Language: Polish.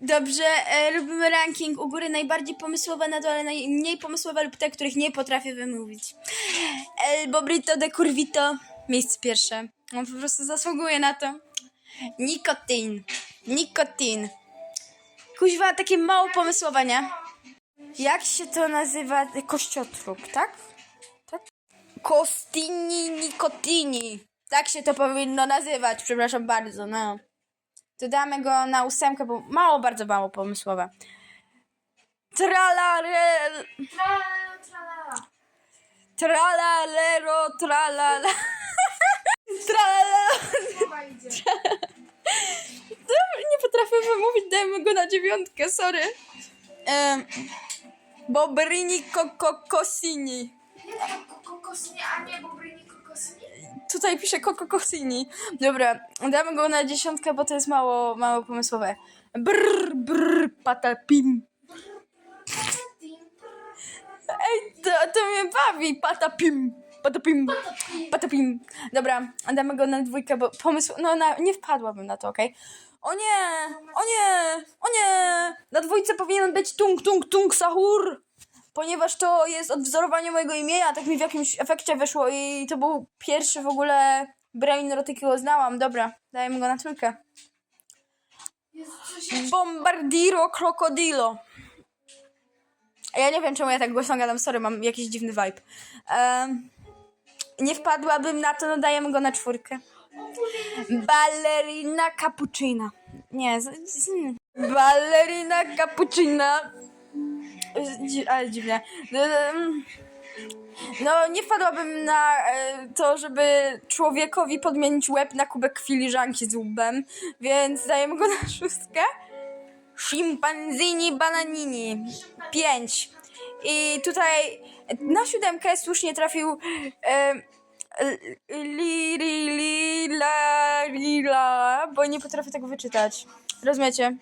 Dobrze, e, ranking u góry najbardziej pomysłowe, na dole najmniej pomysłowe lub te, których nie potrafię wymówić. El Bobrito de Curvito, miejsce pierwsze. On po prostu zasługuje na to. Nikotin. Nikotin. Kuźwa, takie mało pomysłowe, nie? Jak się to nazywa? Kościotrup, tak? Tak? Kostini nikotini. Tak się to powinno nazywać, przepraszam bardzo, no. To damy go na ósemkę, bo mało, bardzo mało pomysłowe. Tralare... Tralala, tralala. Tralalero, tralala... Tralala... Nie potrafię wymówić, dajmy go na dziewiątkę, sorry. Um, Bobrini kokosini. Nie tak kokosnie, a nie bobryni kokosni? Tutaj pisze kokosini. Dobra, damy go na dziesiątkę, bo to jest mało, mało pomysłowe. Brr, brr, patapim. Ej, to, to mnie bawi, patapim. Patapim. Patapim. Dobra, damy go na dwójkę, bo pomysł, no na, nie wpadłabym na to, okej? O nie, o nie, o nie, na dwójce powinien być tung, tung, tung, sahur, ponieważ to jest odwzorowanie mojego imienia, tak mi w jakimś efekcie wyszło i to był pierwszy w ogóle brain rot, jakiego znałam. Dobra, dajemy go na trójkę. Bombardiro Crocodilo. Ja nie wiem, czemu ja tak głośno gadam, sorry, mam jakiś dziwny vibe. Em, nie wpadłabym na to, no dajemy go na czwórkę. Ballerina cappuccina. Nie, z, z, ballerina cappuccina. Dzi- Ale dziwnie. Em, No, nie wpadłabym na e, to, żeby człowiekowi podmienić łeb na kubek filiżanki z łbem, więc dajemy go na szóstkę. Szimpanzini bananini. Pięć. I tutaj na siódemkę słusznie trafił e, li, li, li, la, li, la, bo nie potrafię tego wyczytać. Rozumiecie?